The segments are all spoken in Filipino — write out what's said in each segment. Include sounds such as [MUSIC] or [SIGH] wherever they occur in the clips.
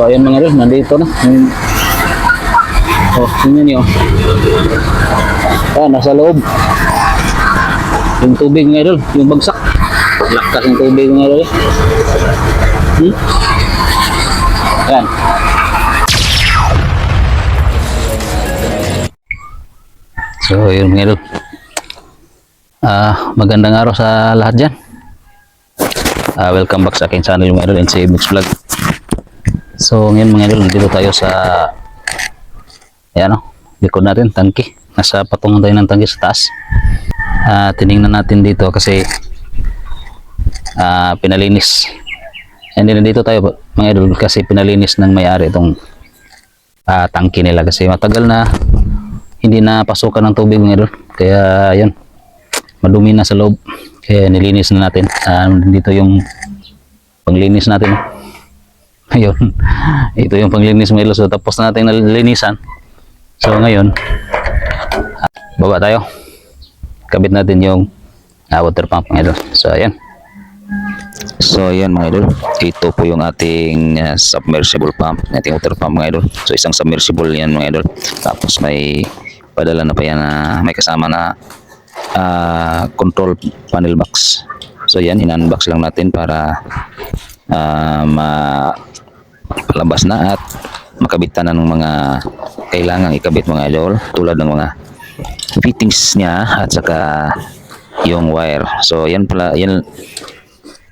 So ayun mga idol, nandito na. Yung... Oh, tingnan niyo. Ah, nasa loob. Yung tubig mga idol, yung bagsak. Lakas ng tubig mga idol. Hmm? Yan. So, yun mga idol. Ah, magandang araw sa lahat dyan. Ah, welcome back sa aking channel mga idol, NCA Mix Vlog. So, ngayon mga idol, nandito tayo sa ayan o, likod natin, tangki. Nasa patungan tayo ng tangki sa taas. Ah, tiningnan natin dito kasi ah, pinalinis. And then dito tayo mga idol kasi pinalinis ng may-ari itong ah, tangki nila kasi matagal na hindi na pasukan ng tubig mga idol. Kaya yan, madumi na sa loob. Kaya nilinis na natin. Ah, dito yung panglinis natin. Ayun. [LAUGHS] Ito yung panglinis idol. So tapos na natin nalinisan. So ngayon, baba tayo. Kabit natin yung ah, water pump mga idol. So ayan. So ayan mga idol, ito po yung ating uh, submersible pump, ating water pump mga idol. So isang submersible yan mga idol. Tapos may padala na pa yan na may kasama na ah, control panel box. So yan, in-unbox lang natin para uh, malabas na at makabitan na ng mga kailangang ikabit mga idol tulad ng mga fittings niya at saka yung wire. So yan pala, yan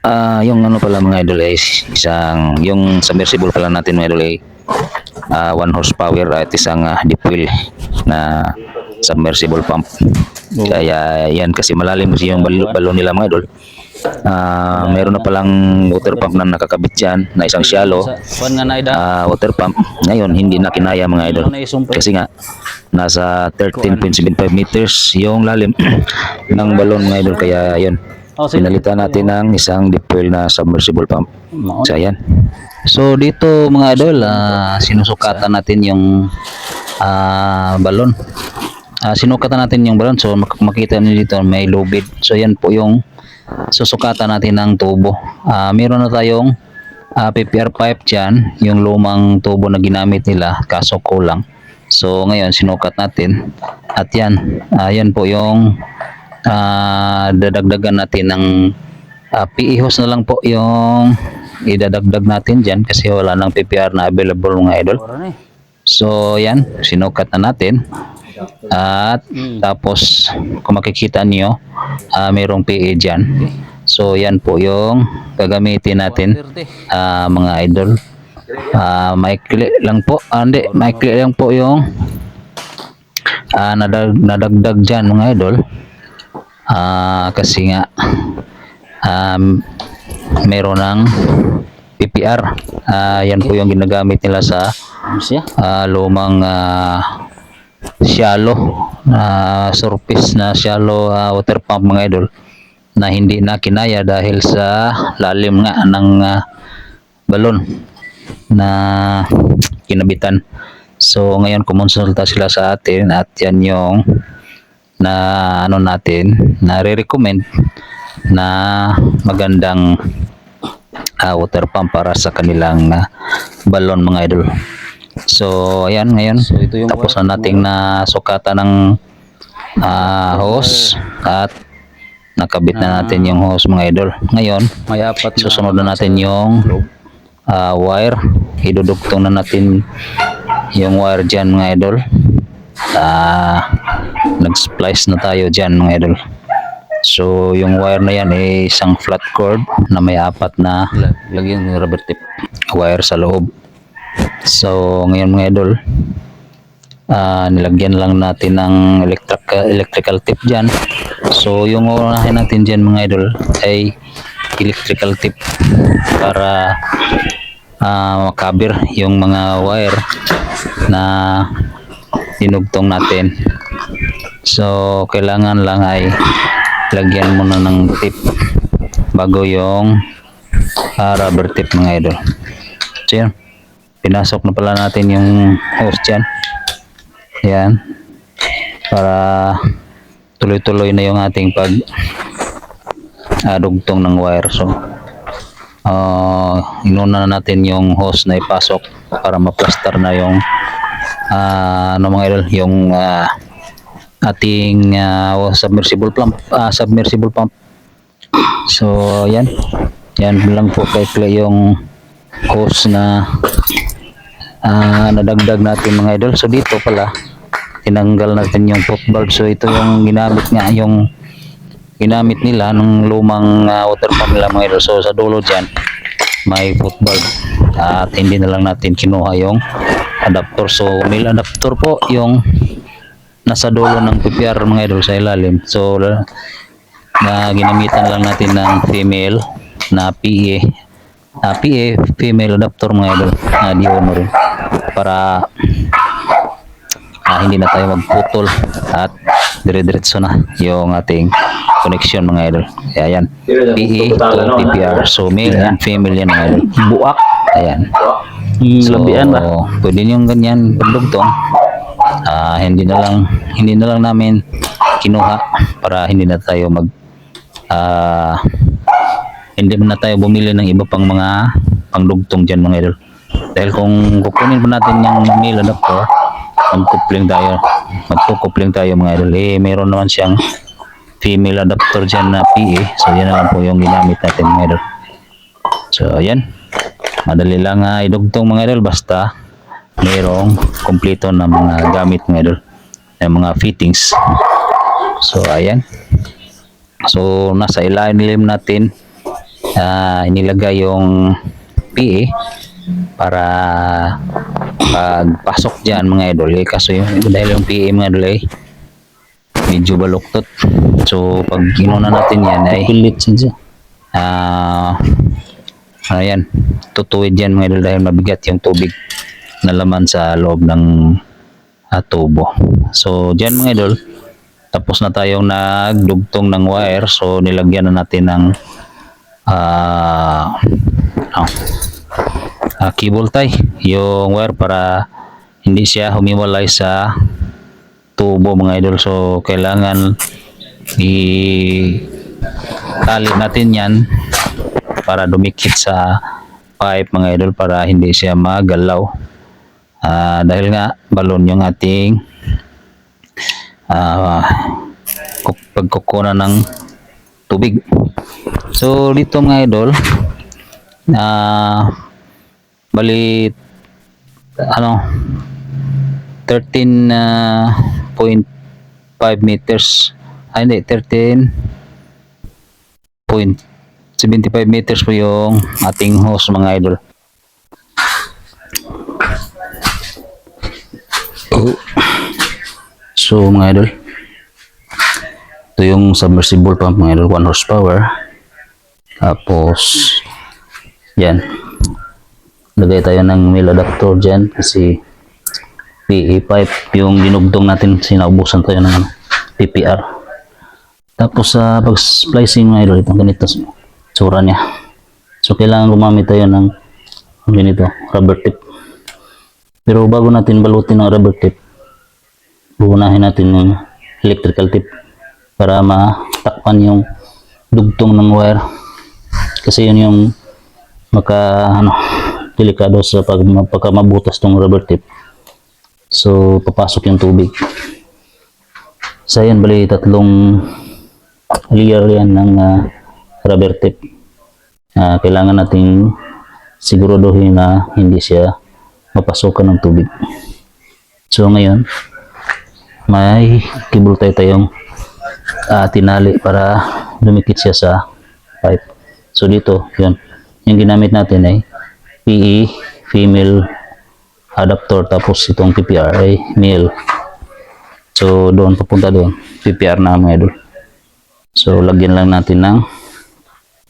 Ah, yung ano pala mga idol ay isang yung submersible pala natin mga idol ay ah, one horsepower at isang uh, deep well na submersible pump. Kaya yan kasi malalim kasi yung bal- balon nila mga idol. Ah, meron na palang water pump na nakakabit dyan na isang shallow ah, water pump. Ngayon hindi na kinaya mga idol. Kasi nga nasa 13.75 meters yung lalim [CLEARS THROAT] ng balon mga idol kaya yun. Oh. Pinalitan natin ng isang deep well na submersible pump. So ayan. So dito mga idol, ah, sinusukatan natin yung ah, balon. Ah, sinukatan natin yung balon. So mak- makita niyo dito may lubid. So yan po yung susukatan natin ng tubo. Ah, meron na tayong ah, PPR pipe dyan, yung lumang tubo na ginamit nila, kaso kulang. So ngayon sinukat natin. At yan, ah, yan po yung ah, dadagdagan natin ng uh, PE-hose na lang po yung idadagdag natin dyan kasi wala nang PPR na available mga idol. So yan, sinukat na natin. At tapos kung makikita niyo, ah, mayroong PE dyan. So yan po yung gagamitin natin ah, mga idol. Ah, maikli lang po. Ah, hindi, maikli lang po yung ah, nadag, nadagdag dyan mga idol. Ah, kasi nga um, meron ng PPR. Ah, yan po yung ginagamit nila sa ah, lumang ah, shallow na surface na shallow ah, water pump mga idol na hindi na kinaya dahil sa lalim nga ng ah, balon na kinabitan. So ngayon kumonsulta sila sa atin at yan yung na ano natin na re-recommend na magandang ah, water pump para sa kanilang ah, balon mga idol. So ayan ngayon tapos na nating na sukatan ng ah, hose at nakabit na natin yung hose mga idol. Ngayon May apat susunod na natin yung ah, wire. Idudugtong na natin yung wire dyan mga idol. Ah, nag-splice na tayo dyan mga idol. So yung wire na yan ay isang flat cord na may apat na lagyan ng rubber tip. wire sa loob. So ngayon mga idol, ah, nilagyan lang natin ng electric, electrical tip dyan. So yung unahin natin dyan mga idol ay electrical tip para ah, makabir yung mga wire na dinugtong natin. So kailangan lang ay lagyan muna ng tip bago yung ah, rubber tip mga idol. So yan, pinasok na pala natin yung hose dyan. Yan. Para tuloy-tuloy na yung ating pag ah, dugtong ng wire. So, uh, inuna na natin yung hose na ipasok para ma-plaster na yung ah, ano mga idol, yung ah, ating ah, submersible pump, ah, submersible pump. So, yan. Yan lang po kay Clay yung hose na ah, nadagdag natin mga idol. So, dito pala, tinanggal natin yung pop valve. So, ito yung ginamit nga, yung ginamit nila nung lumang ah, water pump nila mga idol. So, sa dulo dyan, may foot valve. At hindi na lang natin kinuha yung adapter. So, male adapter po yung nasa dulo ng PPR mga idol sa ilalim. So, na ginamitan lang natin ng female na PA na PA female adapter mga idol na di ono rin. Para ah, hindi na tayo magputol at dire-diretso na yung ating connection mga idol. Kaya yan PA to PPR so male and female yan mga idol. Buak. ayan. Mm, So, pwede yung ganyan pagdugtong. Ah, hindi na lang hindi na lang namin kinuha para hindi na tayo mag ah hindi na tayo bumili ng iba pang mga pangdugtong diyan mga idol. Dahil kung kukunin pa natin yung male adapter, magkupling tayo. Magkukupling tayo mga idol. Eh, meron naman siyang female adapter dyan na PA. So, yan na lang po yung ginamit natin mga idol. So, ayan. Madali lang uh, idugtong mga idol basta mayroong kompleto na mga gamit mga idol. Yung mga fittings. So, ayan. So, nasa ilalim natin ah, inilagay yung PA para pagpasok dyan mga idol. Eh, kaso yung, dahil yung PA mga idol ay medyo baluktot. So, pag inuna natin yan ay Pilit siya. Ah, ayan, tutuwid yan mga idol dahil mabigat yung tubig na laman sa loob ng ah, tubo. So, dyan mga idol, tapos na tayong nagdugtong ng wire. So, nilagyan na natin ng ah, ano, ah, cable tie, yung wire para hindi siya humiwalay sa tubo mga idol. So, kailangan i tali natin yan para dumikit sa pipe mga idol para hindi siya magalaw. Ah, dahil nga balon yung ating kuk- pagkukunan ng tubig so dito mga idol na bali ano 13.5 meters ay hindi 13 point 75 meters po yung ating hose mga idol. So mga idol, ito yung submersible pump mga idol, 1 horsepower. Tapos, yan. Lagay tayo ng male adapter dyan kasi PA pipe yung dinugtong natin, sinaubusan tayo ng ano, PPR. Tapos sa pag-splicing mga idol, itong ganito tsura niya. So kailangan gumamit tayo ng ganito, rubber tip. Pero bago natin balutin ng rubber tip, buunahin natin yung electrical tip para matakpan yung dugtong ng wire. Kasi yun yung maka ano, delikado sa pag pagka mabutas tong rubber tip. So papasok yung tubig. Sa yan bali tatlong layer yan ng ah, rubber tape. Ah, kailangan nating siguraduhin na hindi siya mapasukan ng tubig. So ngayon, may cable tayo tayong ah, tinali para dumikit siya sa pipe. So dito, yun. Yung ginamit natin ay PE, female adapter, tapos itong PPR ay male. So doon, papunta doon. PPR na mga idol. So, lagyan lang natin ng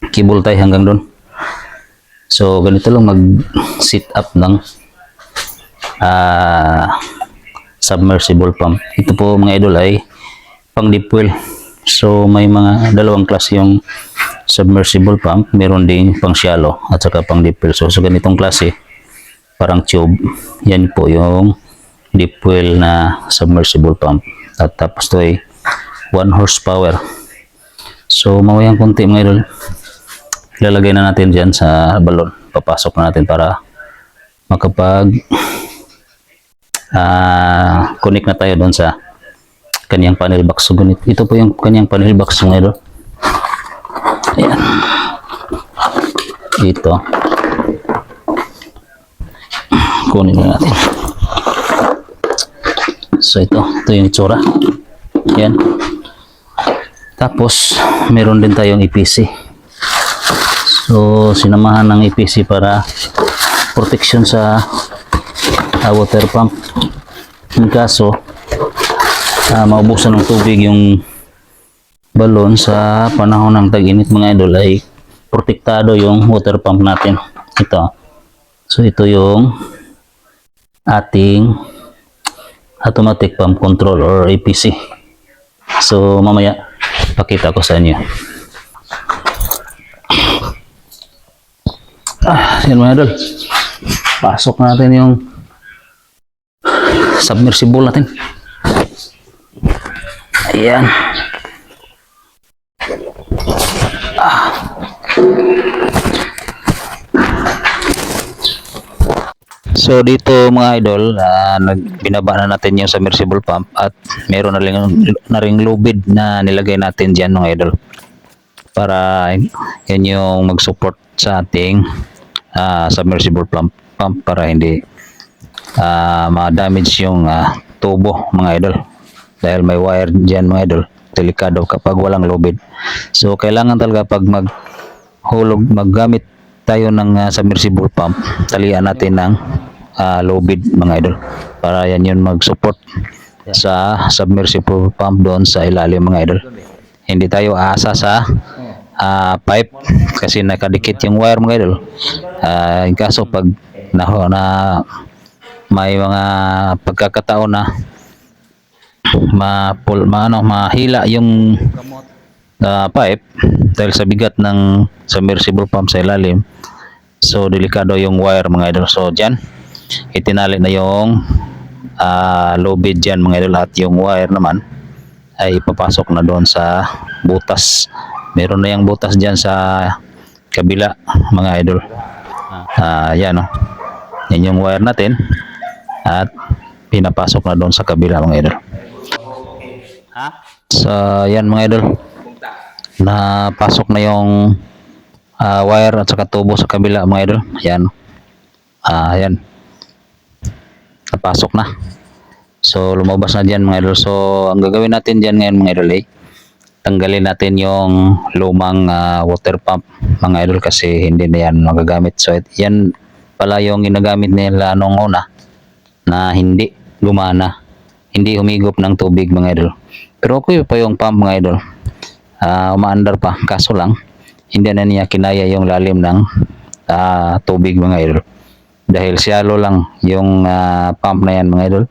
cable tie hanggang doon. So, ganito lang mag-sit up ng ah submersible pump. Ito po mga idol ay pang deep well. So, may mga dalawang klase yung submersible pump. Meron din pang shallow at saka pang deep well. So, sa ganitong klase, parang tube. Yan po yung deep well na submersible pump. At tapos to ay 1 horsepower. So, mawayang konti mga idol. ilalagay na natin dyan sa balon. Papasok na natin para makapag ah connect na tayo doon sa kanyang panel box. So, ganito. Ito po yung kanyang panel box mga idol. Ayan. Ito. Kunin na natin. So ito, ito yung itsura. Yan. Tapos, meron din tayong EPC. So, sinamahan ng EPC para protection sa ah, water pump. In kaso, ah, maubusan ng tubig yung balon sa panahon ng tag-init mga idol ay protektado yung water pump natin. Ito. So, ito yung ating automatic pump control or APC. So mamaya pakita ko sa inyo. Ah, yan mga idol. Pasok natin yung submersible natin. Ayan. So dito mga idol, ah, nag binaba na natin yung submersible pump at meron na ring na ring lubid na nilagay natin diyan mga idol. Para yan yung mag-support sa ating ah, submersible pump, pump para hindi ah, ma-damage yung ah, tubo mga idol. Dahil may wire diyan mga idol, delikado kapag walang lubid. So kailangan talaga pag mag hulog maggamit tayo ng ah, submersible pump, talian natin ng ah, low bid mga idol para yan yun mag-support sa submersible pump doon sa ilalim mga idol. Hindi tayo aasa sa ah, pipe kasi nakadikit yung wire mga idol. In kaso pag na, na may mga pagkakataon na ma, pull, ma ano, mahila yung na pipe dahil sa bigat ng submersible pump sa ilalim. So delikado yung wire mga idol. So diyan itinali na yung ah, low bid diyan mga idol at yung wire naman ay ipapasok na doon sa butas. Meron na yung butas diyan sa kabila mga idol. Ah, yan oh. Yan yung wire natin at pinapasok na doon sa kabila mga idol. So yan mga idol napasok na yung ah, wire at saka tubo sa kabila mga idol. Ayan. Ah, ayan. Napasok na. So lumabas na diyan mga idol. So ang gagawin natin diyan ngayon mga idol ay tanggalin natin yung lumang ah, water pump mga idol kasi hindi na yan magagamit. So yan pala yung ginagamit nila nung una na hindi gumana. Hindi humigop ng tubig mga idol. Pero okay pa yung pump mga idol ah umaandar pa kaso lang hindi na niya kinaya yung lalim ng ah, tubig mga idol dahil shallow lang yung ah, pump na yan mga idol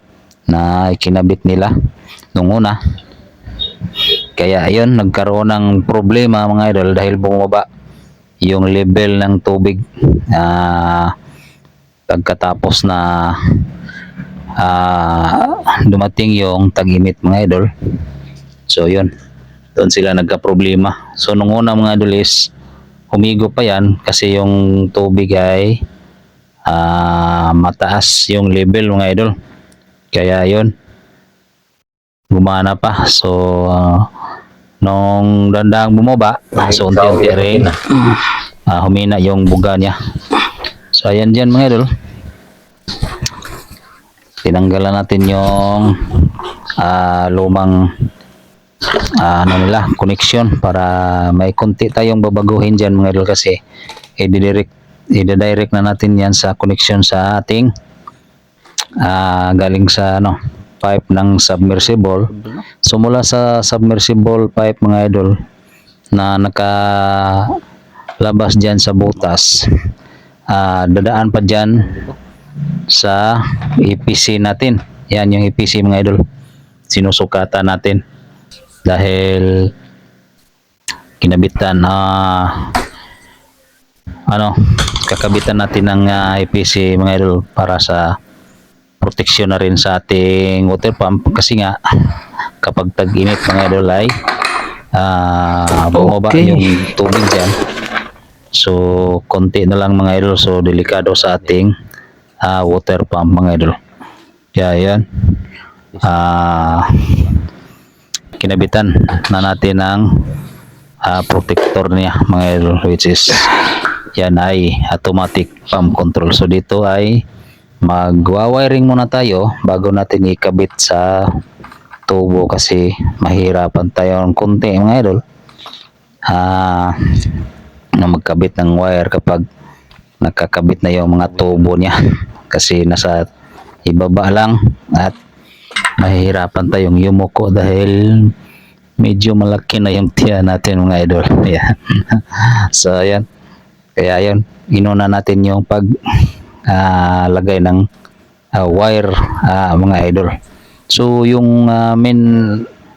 na ikinabit nila nung una. Kaya ayun nagkaroon ng problema mga idol dahil bumaba yung level ng tubig ah pagkatapos na ah, dumating yung tag-init mga idol. So yun. Doon sila nagka-problema. So nung una mga idol is humigo pa yan kasi yung tubig ay ah, mataas yung level mga idol. Kaya yun gumana pa. So ah, nung dandang bumaba, so unti-unti rin ah, humina yung buga niya. So ayan dyan mga idol. Tinanggalan natin yung ah, lumang ah, ano nila, connection para may konti tayong babaguhin dyan mga idol kasi i-direct, i-direct na natin yan sa connection sa ating ah, galing sa ano, pipe ng submersible. So mula sa submersible pipe mga idol na naka labas dyan sa butas, ah, dadaan pa dyan sa EPC natin. Yan yung EPC mga idol. Sinusukatan natin dahil kinabitan ah ano kakabitan natin ng ah, EPC mga idol para sa proteksyon na rin sa ating water pump kasi nga kapag tag-init mga idol ay ah bumaba Okay. yung tubig dyan So, konti na lang mga idol. So, delikado sa ating ah, water pump mga idol. Kaya yan. Ah, kinabitan na natin ang ah, protector niya mga idol which is yan ay automatic pump control. So, dito ay magwa-wiring muna tayo bago natin ikabit sa tubo kasi mahirapan tayo ng konti mga idol ah na magkabit ng wire kapag nakakabit na yung mga tubo niya [LAUGHS] kasi nasa ibaba lang at mahihirapan tayong yumuko dahil medyo malaki na yung tiyan natin mga idol [LAUGHS] yeah. [LAUGHS] so ayan kaya yun inuna natin yung pag ah, lagay ng ah, wire ah, mga idol. So yung ah, main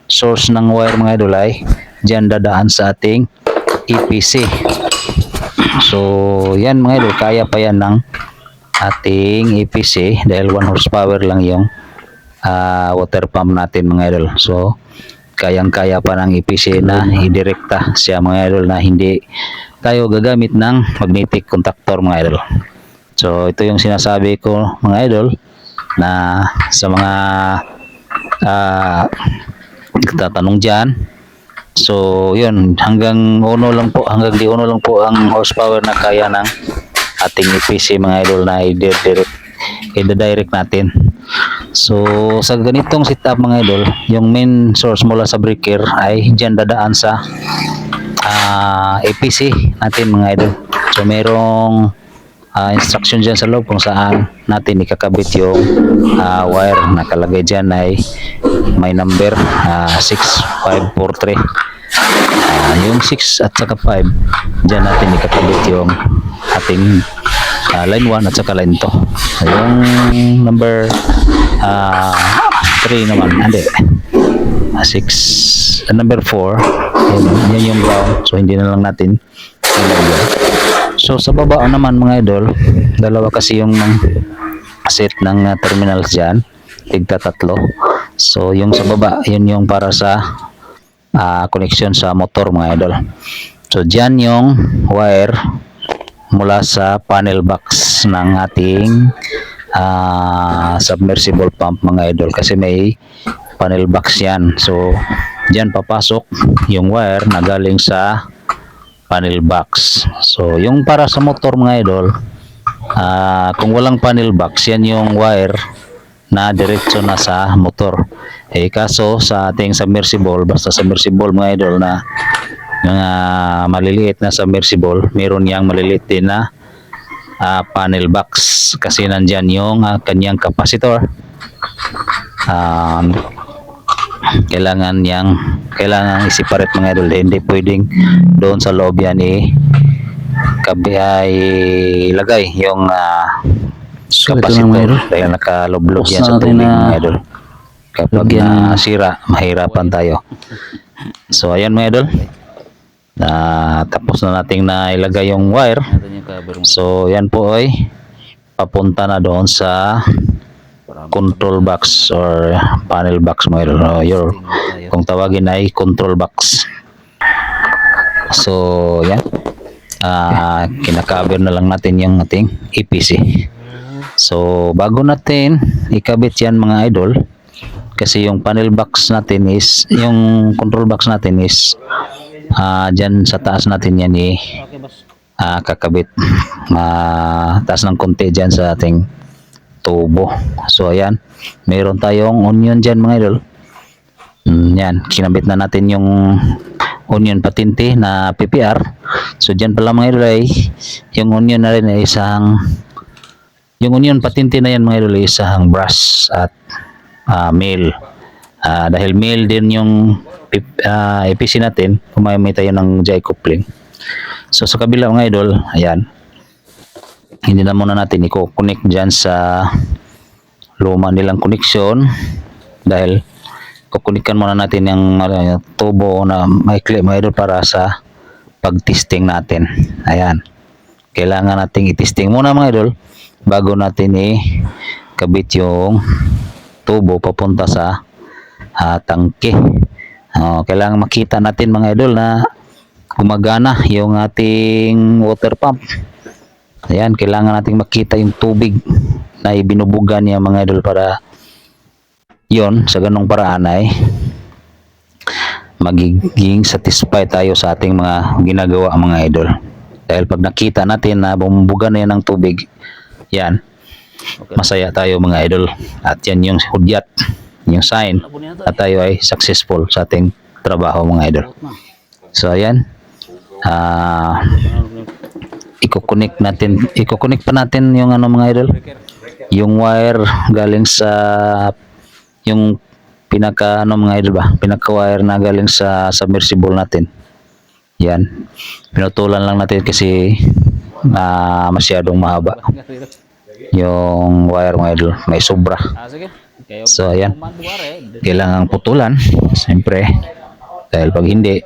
source ng wire mga idol ay dyan dadaan sa ating EPC so yan mga idol kaya pa yan ng ating EPC dahil 1 horsepower lang yung ah, water pump natin mga idol. So kayang-kaya pa ng EPC na idirekta siya mga idol na hindi tayo gagamit ng magnetic contactor mga idol. So ito yung sinasabi ko mga idol na sa mga ah tatanong dyan so yun hanggang uno lang po hanggang di uno lang po ang horsepower na kaya ng ating EPC mga idol na i-direct i-direct natin. So, sa ganitong setup mga idol, yung main source mula sa breaker ay dyan dadaan sa ah, APC natin mga idol. So, merong ah, instruction dyan sa loob kung saan natin ikakabit yung ah, wire. Nakalagay dyan ay may number ah, 6543. Ah, yung 6 at saka 5, dyan natin ikakabit yung ating ah, line 1 at saka line 2. So, yung number 3 naman, hindi. 6, number 4, yan, yan yung ground. So, hindi na lang natin. So, sa baba naman mga idol, dalawa kasi yung set ng ah, terminals dyan, tigta tatlo. So, yung sa baba, yun yung para sa ah, connection sa motor mga idol. So, dyan yung wire mula sa panel box ng ating ah, submersible pump mga idol kasi may panel box yan. So, dyan papasok yung wire na galing sa panel box. So, yung para sa motor mga idol, ah, kung walang panel box, yan yung wire na diretso na sa motor. Eh, kaso sa ating submersible, basta submersible mga idol na mga maliliit na submersible, meron yang maliliit din na ah, panel box kasi nandyan yung ah, kanyang capacitor. Um, kailangan yang kailangan i-separate mga idol. Hindi pwedeng doon sa loob yan eh. Kabi ay ilagay yung ah, So, idol. dahil nakaloblog yan sa tubig na mga idol. Kapag ng- nasira mahirapan tayo. So ayan mga idol. Na tapos na nating na ilagay yung wire. So yan po ay papunta na doon sa control box or panel box mga idol O, your kung tawagin ay control box. So yan. Ah kinakaber na lang natin yung ating EPC so bago natin ikabit yan mga idol kasi yung panel box natin is yung control box natin is ah dyan sa taas natin yan eh ah, kakabit. Ah, taas ng konti dyan sa ating tubo so ayan meron tayong onion dyan mga idol Mm, yan, kinabit na natin yung onion patinte na PPR. So dyan pala mga idol ay yung onion na rin ay isang yung onion patinte na yan mga idol ay isang brush at ah, male. Ah, dahil male din yung pip- ah, EPC natin, kumamit tayo ng J coupling. So sa kabila mga idol, ayan. Hindi na muna natin i-connect dyan sa luma nilang connection dahil kukunikan muna natin yung ano, tubo na maikli mga idol para sa pag-testing natin. Ayan. Kailangan nating i-testing muna mga idol bago natin i-kabit yung tubo papunta sa ah, tangke. Oh, kailangan makita natin mga idol na gumagana yung ating water pump. Ayan, kailangan nating makita yung tubig na ibinubugan niya mga idol para yon sa ganong paraan ay magiging satisfied tayo sa ating mga ginagawa mga idol. Dahil pag nakita natin na bumubuga na yan ng tubig, yan, masaya tayo mga idol. At yan yung hudyat, yung sign na tayo ay successful sa ating trabaho mga idol. So ayan, ah iko-connect natin, iko-connect pa natin yung ano mga idol, yung wire galing sa yung pinaka ano mga idol ba, pinaka wire na galing sa submersible natin. Yan. Pinutulan lang natin kasi na masyadong mahaba yung wire mga idol, may sobra. Ah, So ayan, manduware. kailangan putulan, siyempre. Dahil pag hindi,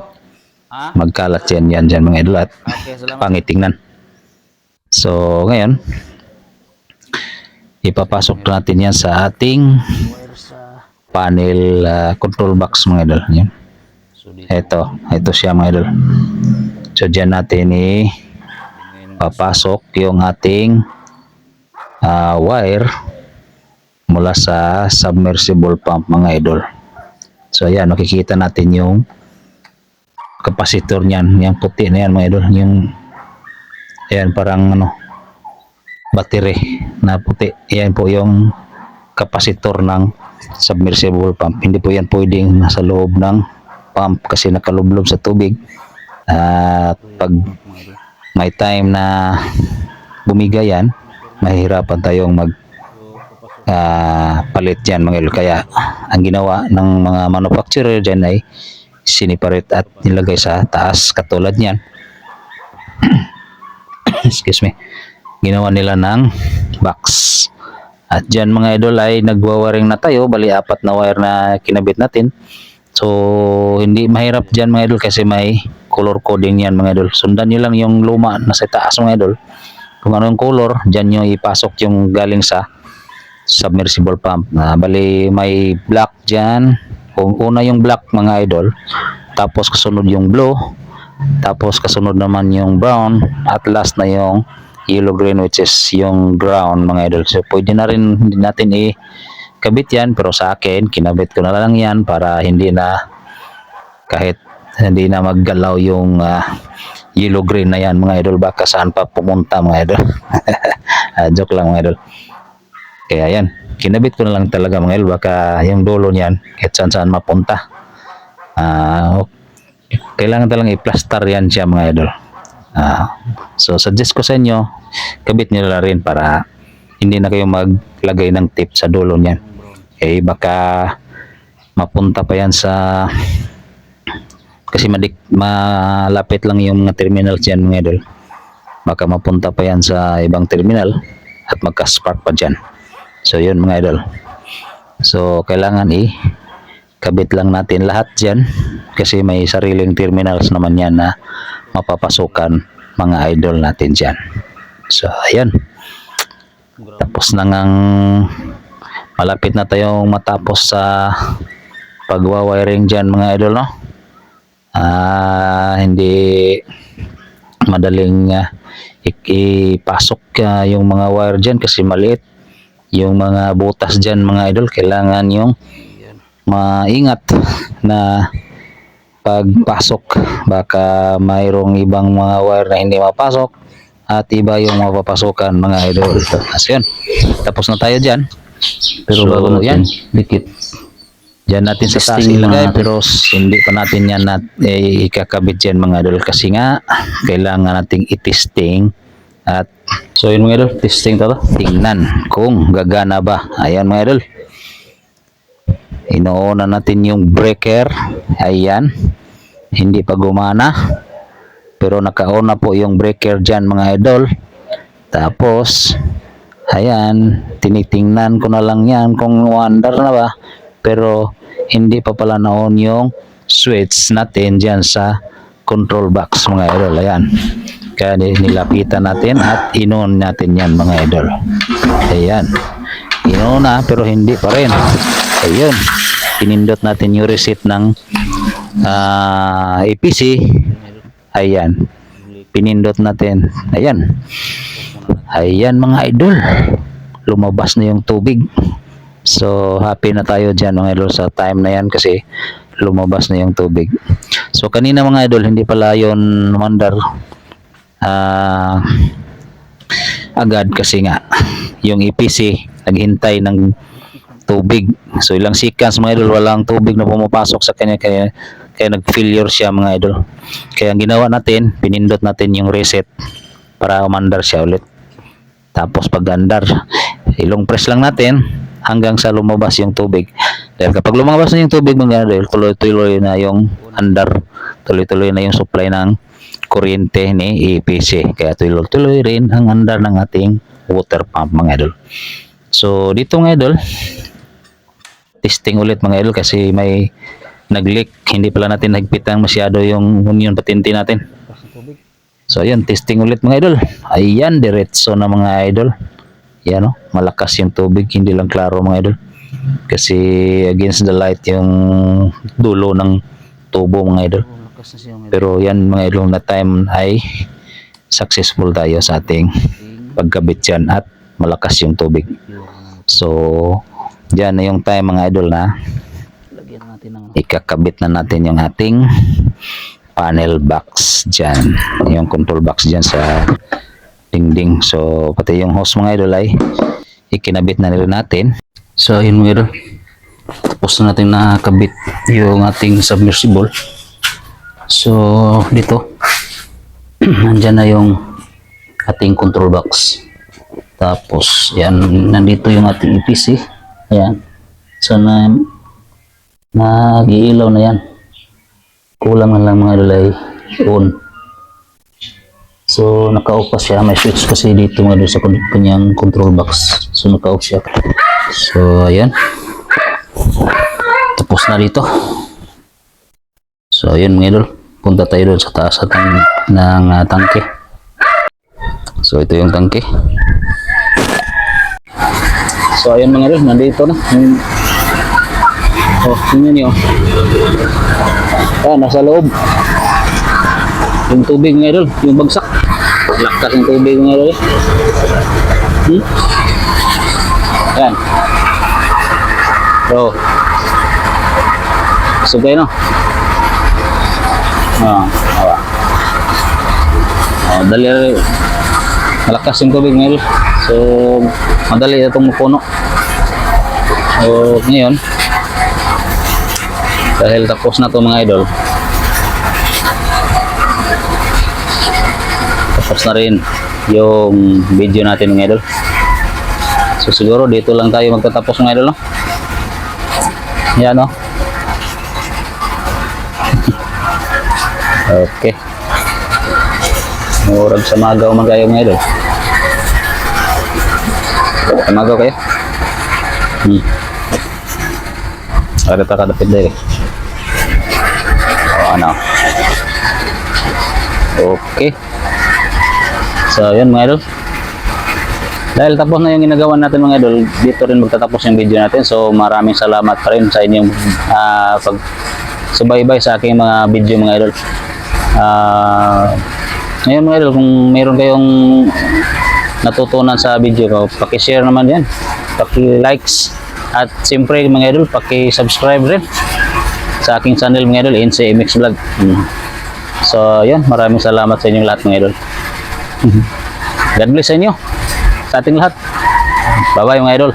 Ha? magkalat yan yan dyan mga idol at pangitingnan. So, ngayon, ipapasok natin yan sa ating panel ah, control box mga idol. Yan. so di Ito, ito siya mga idol. So, dyan natin i papasok yung ating ah, wire mula sa submersible pump mga idol. So, ayan, nakikita natin yung capacitor niyan, yung puti na yan mga idol, yung ayan parang ano battery na puti. Ayan po yung capacitor ng submersible pump. Hindi po yan pwedeng nasa loob ng pump kasi nakalublob sa tubig. At pag may time na bumiga yan, mahihirapan tayong mag ah, palit yan mga idol. Kaya ang ginawa ng mga manufacturer dyan ay siniparate at nilagay sa taas katulad niyan. [CLEARS THROAT] Excuse me. Ginawa nila ng box. At dyan mga idol ay nagwawaring na tayo. Bali apat na wire na kinabit natin. So hindi mahirap dyan mga idol kasi may color coding yan mga idol. Sundan nyo lang yung luma na sa taas mga idol. Kung ano yung color, dyan nyo ipasok yung galing sa submersible pump. Na bali may black dyan. Kung una yung black mga idol, tapos kasunod yung blue, tapos kasunod naman yung brown, at last na yung yellow green which is yung ground mga idol. So pwede na rin natin i kabit yan pero sa akin kinabit ko na lang yan para hindi na kahit hindi na maggalaw yung ah, yellow green na yan mga idol baka saan pa pumunta mga idol. [LAUGHS] Ah, joke lang mga idol. Kaya yan, kinabit ko na lang talaga mga idol baka yung dulo niyan kahit saan saan mapunta. Ah, kailangan talagang i-plaster yan siya mga idol. Ah, so suggest ko sa inyo, kabit nyo na rin para hindi na kayo maglagay ng tip sa dulo niyan. Eh baka mapunta pa yan sa kasi madik, malapit lang yung mga terminals dyan mga idol. Baka mapunta pa yan sa ibang terminal at magka-spark pa dyan. So yun mga idol. So kailangan i kabit lang natin lahat dyan kasi may sariling terminals naman yan na mapapasukan mga idol natin dyan. So ayan. Tapos na ngang malapit na tayong matapos sa pagwa-wiring dyan mga idol no. Ah, hindi madaling i- ipasok ah, yung mga wire dyan kasi maliit. Yung mga butas dyan mga idol kailangan yung maingat na pagpasok. Baka mayroong ibang mga wire na hindi mapasok at iba yung mapapasukan mga idol. Kasi yun tapos na tayo dyan. Pero So, bago yan. dikit. dyan natin sa taas Testing ilagay pero hindi pa natin yan nat, eh, ikakabit dyan mga idol. Kasi nga kailangan nating itesting. At So yun mga idol, testing to. tingnan kung gagana ba. Ayan mga idol inuuna natin yung breaker. Ayan. Hindi pa gumana. Pero nakauna po yung breaker dyan mga idol. Tapos ayan tinitingnan ko na lang yan kung wonder na ba. Pero hindi pa pala naon yung switch natin dyan sa control box mga idol. Ayan. Kaya ni- nilapitan natin at inon natin yan mga idol. Ayan. Inuna pero hindi pa rin ayun pinindot natin yung receipt ng ah, APC Ayan. Pinindot natin. Ayan. Ayan mga idol. Lumabas na yung tubig. So happy na tayo dyan mga idol sa time na yan kasi lumabas na yung tubig. So kanina mga idol hindi pala yon mandar ah agad kasi nga yung EPC naghintay ng tubig. So ilang seconds mga idol walang tubig na pumapasok sa kanya kaya kaya nag-failure siya mga idol. Kaya ang ginawa natin, pinindot natin yung reset para umandar siya ulit. Tapos pag andar, ilong press lang natin hanggang sa lumabas yung tubig. Dahil kapag lumabas na yung tubig mga idol, tuloy-tuloy na yung andar, tuloy-tuloy na yung supply ng kuryente ni EPC. Kaya tuloy-tuloy rin ang andar ng ating water pump mga idol. So dito mga idol, testing ulit mga idol kasi may nag-leak. Hindi pala natin nagpitang masyado yung union patente natin. So ayan, testing ulit mga idol. Ayan, diretso na mga idol. Yan o, malakas yung tubig, hindi lang klaro mga idol. Kasi against the light yung dulo ng tubo mga idol. Pero yan mga idol na time ay successful tayo sa ating pagkabit yan at malakas yung tubig. So, dyan na yung time mga idol na Lagyan natin ng ikakabit na natin yung ating panel box dyan. Yung control box dyan sa dingding. So, pati yung hose mga idol ay ikinabit na rin natin. So ayun mga idol. Tapos na natin nakakabit yung ating submersible. So dito [CLEARS THROAT] nandyan na yung ating control box. Tapos yan nandito yung ating EPC. Ayan. So na nag-iilaw na yan. Kulang na lang mga idol ay. So naka-off siya. May switch kasi dito mga idol sa kan- kanyang control box. So naka-off siya. So, ayan. Tapos na dito. So, ayan mga idol. Punta tayo doon sa taas ng, ng ah, tangke. So, ito yung tangke. So, ayan mga idol. Nandito na. Yung- Oh, tingnan niyo. Ah, nasa loob. Yung tubig mga idol. Yung bagsak. Lakas ng tubig mga idol. Hmm? Ayan. So. Sugay no. Ah, awa. Oh, dali malakas yung tubig ngayon. So, madali itong puno. So, ngayon, dahil tapos na to mga idol, tapos na rin yung video natin mga idol. So siguro dito lang tayo magtatapos mga idol, no? Yan, no? [LAUGHS] okay. Murag sa magaw magayo mga idol. Sa magaw kayo? Hmm. Ada ta kadapit dali. O ano? Okay. So, yun mga idol. Dahil tapos na yung ginagawa natin mga idol, dito rin magtatapos yung video natin. So maraming salamat pa rin sa inyong ah, pag subaybay sa aking mga video mga idol. Ah, ngayon mga idol, kung mayroon kayong natutunan sa video ko, paki-share naman yan. Paki-likes. At siyempre mga idol, paki-subscribe rin sa aking channel mga idol, NCMX Vlog. Mm. So yun, maraming salamat sa inyong lahat mga idol. [LAUGHS] God bless sa inyo sa ating lahat. Bye-bye mga idol.